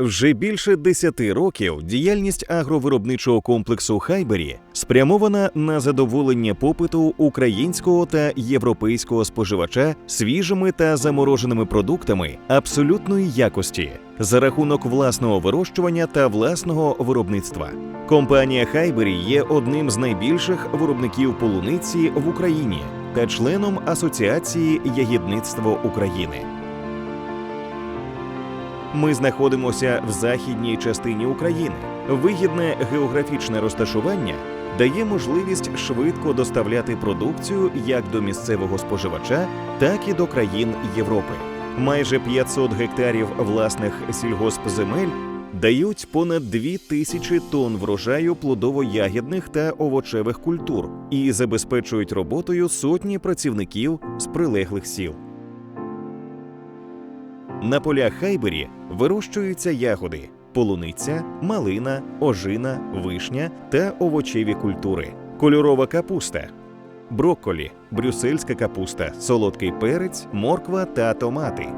Вже більше 10 років діяльність агровиробничого комплексу Хайбері спрямована на задоволення попиту українського та європейського споживача свіжими та замороженими продуктами абсолютної якості за рахунок власного вирощування та власного виробництва. Компанія Хайбері є одним з найбільших виробників полуниці в Україні та членом Асоціації ягідництво України. Ми знаходимося в західній частині України. Вигідне географічне розташування дає можливість швидко доставляти продукцію як до місцевого споживача, так і до країн Європи. Майже 500 гектарів власних сільгоспземель дають понад 2 тисячі тонн врожаю плодово-ягідних та овочевих культур і забезпечують роботою сотні працівників з прилеглих сіл. На полях Хайбері вирощуються ягоди: полуниця, малина, ожина, вишня та овочеві культури, кольорова капуста, брокколі, брюссельська капуста, солодкий перець, морква та томати.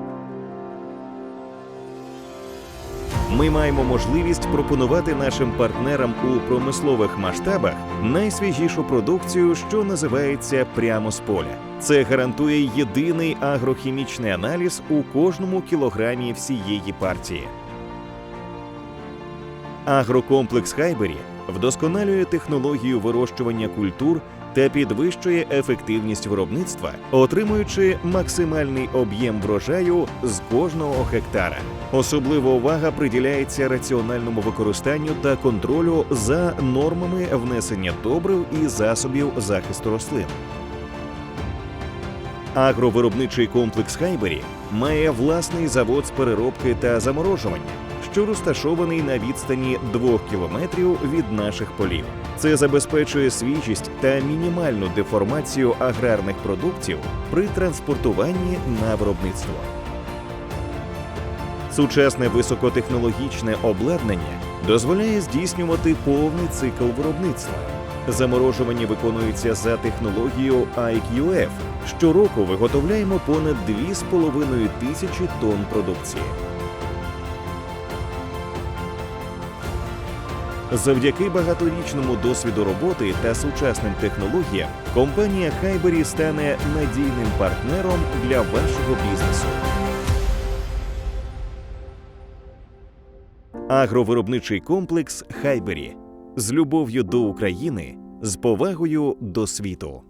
Ми маємо можливість пропонувати нашим партнерам у промислових масштабах найсвіжішу продукцію, що називається прямо з поля. Це гарантує єдиний агрохімічний аналіз у кожному кілограмі всієї партії. Агрокомплекс Хайбері вдосконалює технологію вирощування культур та підвищує ефективність виробництва, отримуючи максимальний об'єм врожаю з кожного гектара. Особлива увага приділяється раціональному використанню та контролю за нормами внесення добрив і засобів захисту рослин. Агровиробничий комплекс Хайбері має власний завод з переробки та заморожування, що розташований на відстані 2 кілометрів від наших полів. Це забезпечує свіжість та мінімальну деформацію аграрних продуктів при транспортуванні на виробництво. Сучасне високотехнологічне обладнання дозволяє здійснювати повний цикл виробництва. Заморожування виконується за технологією IQF. Щороку виготовляємо понад 2,5 тисячі тонн продукції. Завдяки багаторічному досвіду роботи та сучасним технологіям компанія Хайбері стане надійним партнером для вашого бізнесу. Агровиробничий комплекс Хайбері з любов'ю до України, з повагою до світу.